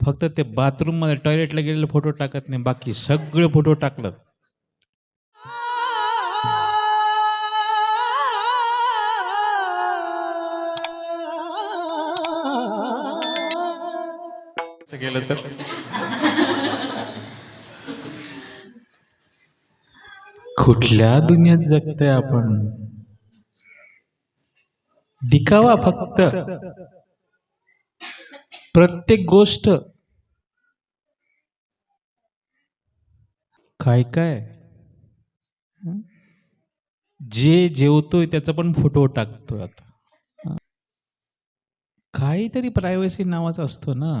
फक्त ते बाथरूममध्ये टॉयलेटला गेलेले फोटो टाकत नाही बाकी सगळे फोटो टाकलं. केलं तर? कुठल्या दुनियात जगतोय आपण? दिखावा फक्त. प्रत्येक गोष्ट काय काय? जे जेवतोय त्याचा पण फोटो टाकतोय आता. काहीतरी प्रायव्हसी नावाचा असतो ना.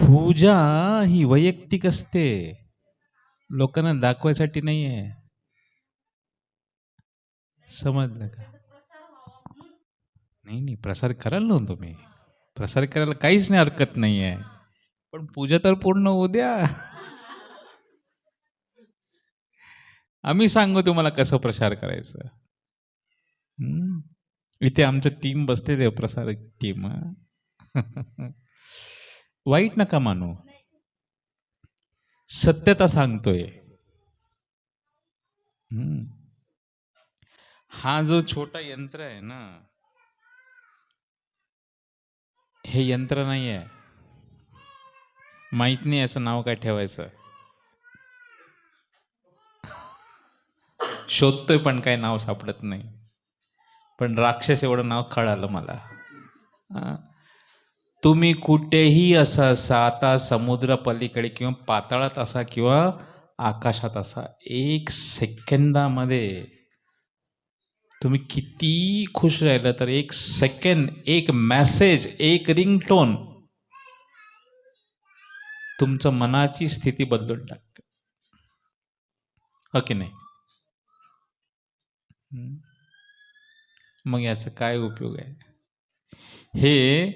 पूजा ही वैयक्तिक असते. लोकांना दाखवायसाठी नाहीये. समजलं का? नाही नाही प्रसार कराल ना तुम्ही प्रसार करायला काहीच नाही हरकत नाही आहे पण पूजा तर पूर्ण होऊ द्या. आम्ही सांगू तुम्हाला कसं प्रसार करायचं. इथे आमचं टीम बसलेले आहे प्रसार टीम वाईट नका मानू. सत्यता सांगतोय. हा जो छोटा यंत्र आहे ना हे यंत्र नाही आहे माहीत नाही असं नाव काय ठेवायचं. शोधतोय पण काय नाव सापडत नाही. पण राक्षस एवढं नाव कळालं मला. तुम्ही कुठेही असा साता समुद्र पलीकडे किंवा पाताळात असा किंवा आकाशात असा एक सेकंदामध्ये तुम्ही किती खुश राहिलं तर एक सेकंड एक मॅसेज एक रिंगटोन तुमचं मनाची स्थिती बदलून टाकते. हो की नाही? मग याचा काय उपयोग आहे? हे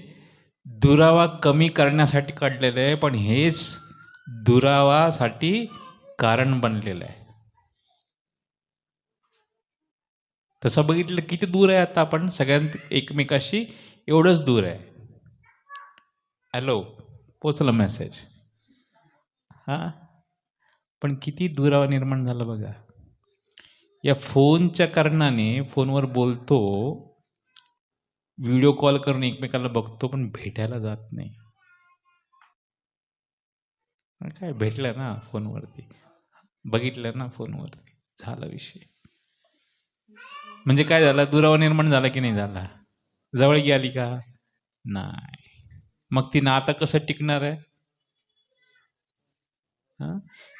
दुरावा कमी करण्यासाठी काढलेलं आहे पण हेच दुरावासाठी कारण बनलेलं आहे. तसं बघितलं किती दूर आहे आता आपण? सगळ्यां एकमेकाशी एवढंच दूर आहे. हॅलो पोचलं मेसेज हां? पण किती दुरावा निर्माण झाला बघा. या फोनच्या कारणाने फोनवर बोलतो व्हिडिओ कॉल करून एकमेकाला बघतो पण भेटायला जात नाही. काय भेटलं ना फोनवरती? बघितलं ना फोनवरती? झाला विषय. म्हणजे काय झालं? दुरावा निर्माण झाला की नाही झाला? जवळ गेली का? नाही. मग ती नातं कसं टिकणार आहे?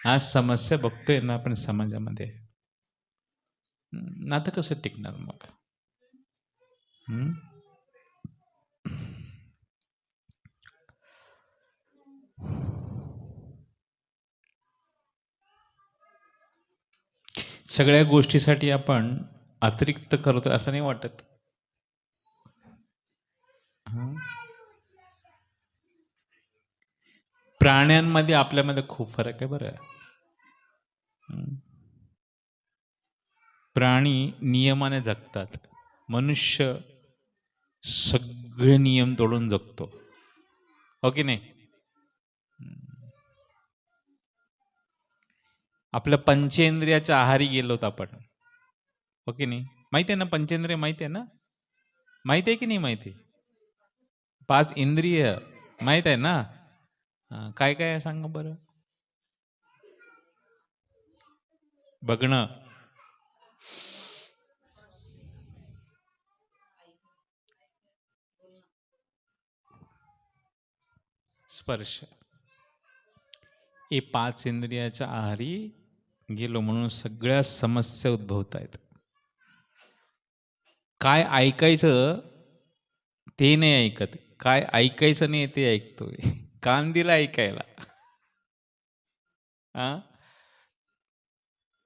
आज समस्या बघतोय ना आपण समाजामध्ये. नातं कसं टिकणार मग? सगळ्या गोष्टीसाठी आपण अतिरिक्त करतो असं नाही वाटत. प्राण्यांमध्ये आपल्यामध्ये खूप फरक आहे बरं. प्राणी नियमाने जगतात. मनुष्य सगळे नियम तोडून जगतो. हो की नाही? आपल्या पंचेंद्रियाच्या आहारी गेलोत आपण. हो की नाही? माहिती आहे ना पंचेंद्रिय माहिती आहे ना? माहिती आहे की नाही माहिती? पाच इंद्रिय माहीत आहे ना? हा, काय काय आहे सांगा बरं? बघणं. स्पर्श. हे पाच इंद्रियाच्या आहारी गेलो म्हणून सगळ्या समस्या उद्भवत आहेत काय ऐकायचं ते नाही ऐकत. काय ऐकायचं नाही ते ऐकतोय कान दिला ऐकायला. हा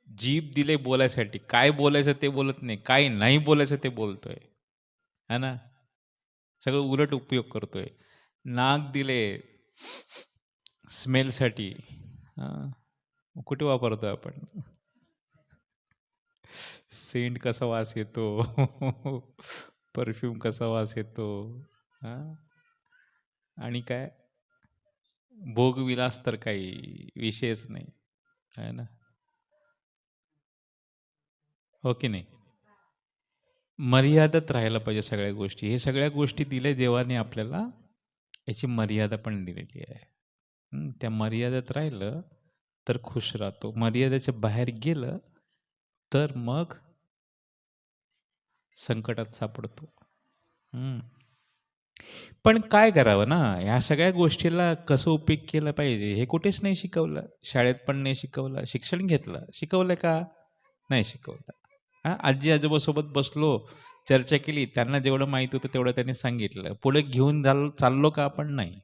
जीभ दिले बोलायसाठी. काय बोलायचं ते बोलत नाही. काय नाही बोलायचं ते बोलतोय. है ना? सगळं उलट उपयोग करतोय. नाक दिले स्मेलसाठी कुठे वापरतोय आपण? सेंट कसा वास येतो? परफ्यूम कसा वास येतो? हां? आणि काय? भोगविलास तर काही विषयच नाही आहे ना? हो की नाही? मर्यादेत राहायला पाहिजे सगळ्या गोष्टी. हे सगळ्या गोष्टी दिल्या देवाने आपल्याला याची मर्यादा पण दिलेली आहे. त्या मर्यादेत राहिलं तर खुश राहतो. मर्यादेच्या बाहेर गेलं तर मग संकटात सापडतो. पण काय करावं ना? ह्या सगळ्या गोष्टीला कसं उपयोग केला पाहिजे? हे कुठेच नाही शिकवलं. शाळेत पण नाही शिकवलं. शिक्षण घेतलं. शिकवलं का? नाही शिकवलं. हा? आजी आजोबासोबत बसलो चर्चा केली. त्यांना जेवढं माहीत होतं तेवढं त्यांनी सांगितलं. पुढे घेऊन चाललो का आपण? नाही.